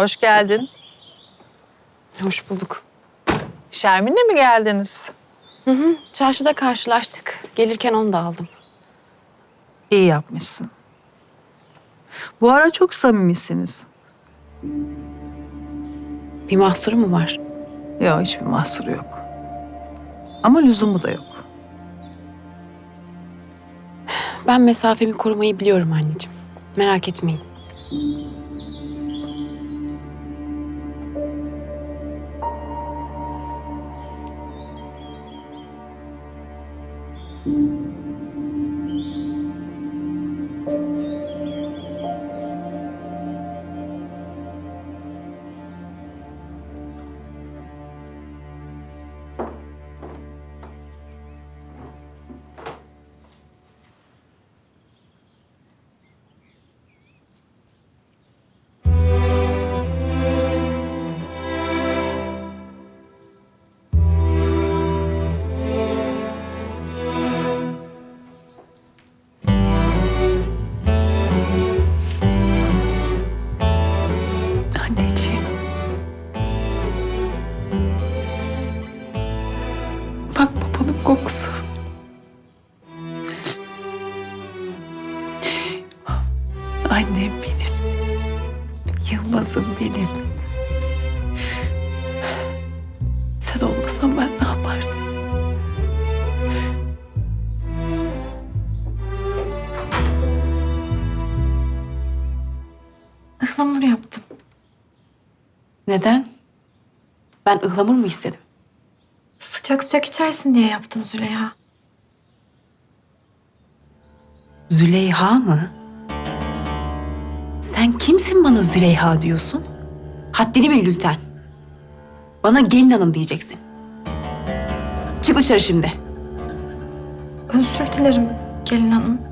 Hoş geldin. Hoş bulduk. Şermin'le mi geldiniz? Çarşıda karşılaştık. Gelirken onu da aldım. İyi yapmışsın. Bu ara çok samimisiniz. Bir mahsuru mu var? Yok hiçbir mahsuru yok. Ama lüzumu da yok. Ben mesafemi korumayı biliyorum anneciğim. Merak etmeyin. Kokusu. Annem benim. Yılmaz'ım benim. Sen olmasan ben ne yapardım? Ihlamur yaptım. Neden? Ben ıhlamur mu istedim? Sıcak sıcak içersin diye yaptım Züleyha. Züleyha mı? Sen kimsin bana Züleyha diyorsun? Haddini bil Gülten. Bana gelin hanım diyeceksin. Çık dışarı şimdi. Özür dilerim gelin hanım.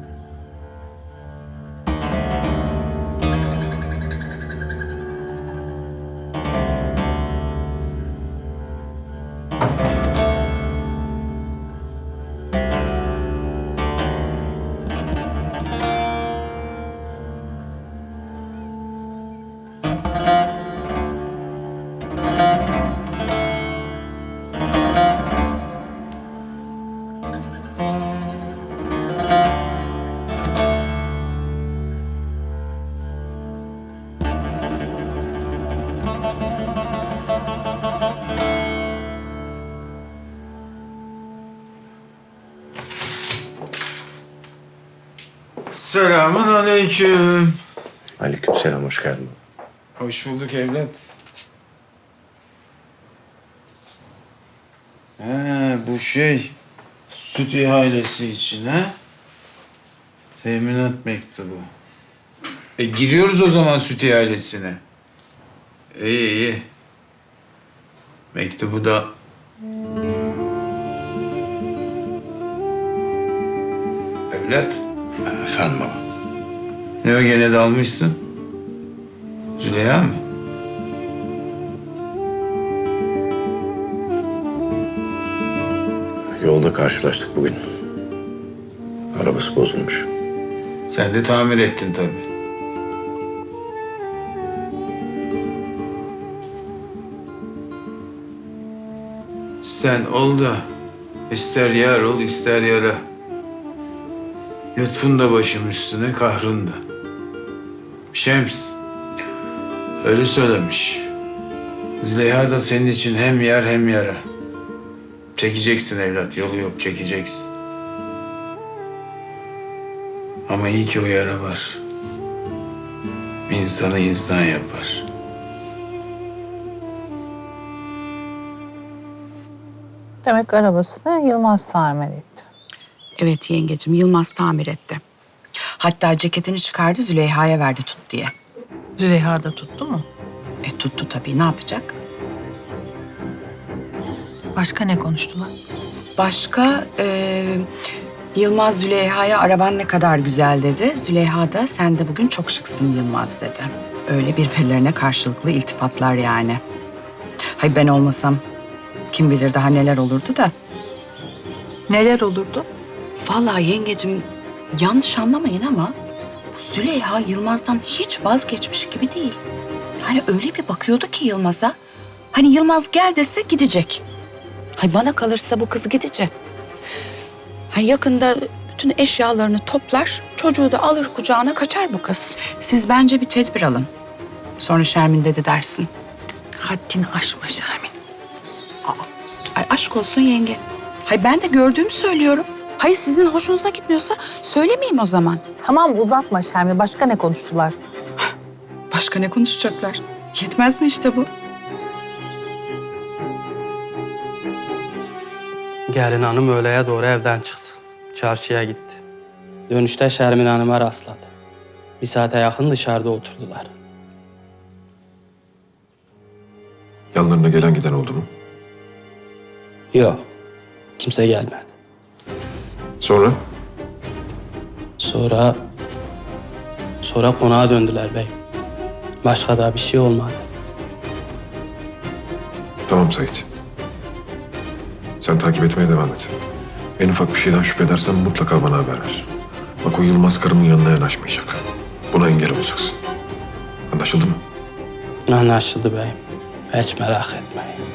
Selamun aleyküm. Aleykümselam, hoş geldin. Hoş bulduk evlat. He, bu şey süt ihalesi için ha? Teminat mektubu. E giriyoruz o zaman süt ihalesine. İyi iyi. Mektubu da Evlat, Efendim baba. ne o gene dalmışsın? Züleyha mı? Yolda karşılaştık bugün. Arabası bozulmuş. Sen de tamir ettin tabii. Sen ol da ister yar ol ister yara. Lütfun da başım üstüne kahrın da. Şems öyle söylemiş. Züleyha da senin için hem yar hem yara. Çekeceksin evlat yolu yok çekeceksin. Ama iyi ki o yara var. İnsanı insan yapar. Demek arabasını Yılmaz tamir etti. Evet yengecim Yılmaz tamir etti. Hatta ceketini çıkardı Züleyha'ya verdi tut diye. Züleyha da tuttu mu? E tuttu tabii ne yapacak? Başka ne konuştular? Başka e, Yılmaz Züleyha'ya araban ne kadar güzel dedi. Züleyha da sen de bugün çok şıksın Yılmaz dedi. Öyle birbirlerine karşılıklı iltifatlar yani. Hay ben olmasam kim bilir daha neler olurdu da. Neler olurdu? Vallahi yengecim yanlış anlamayın ama bu Züleyha Yılmaz'dan hiç vazgeçmiş gibi değil. Hani öyle bir bakıyordu ki Yılmaz'a. Hani Yılmaz gel dese gidecek. Hay bana kalırsa bu kız gidecek. Hay yakında bütün eşyalarını toplar, çocuğu da alır kucağına kaçar bu kız. Siz bence bir tedbir alın. Sonra Şermin dedi dersin. Haddini aşma Şermin. Ay aşk olsun yenge. Hay ben de gördüğümü söylüyorum. Hay sizin hoşunuza gitmiyorsa söylemeyeyim o zaman. Tamam uzatma Şermi. Başka ne konuştular? Başka ne konuşacaklar? Yetmez mi işte bu? Gelin hanım öğleye doğru evden çıktı. Çarşıya gitti. Dönüşte Şermin Hanım'a rastladı. Bir saate yakın dışarıda oturdular. Yanlarına gelen giden oldu mu? Yok, kimse gelmedi. Sonra? Sonra... Sonra konağa döndüler bey. Başka da bir şey olmadı. Tamam Sait. Sen takip etmeye devam et. En ufak bir şeyden şüphe edersen mutlaka bana haber ver. Bak o Yılmaz karımın yanına yanaşmayacak. Buna engel olacaksın. Anlaşıldı mı? Anlaşıldı beyim. Hiç merak etmeyin.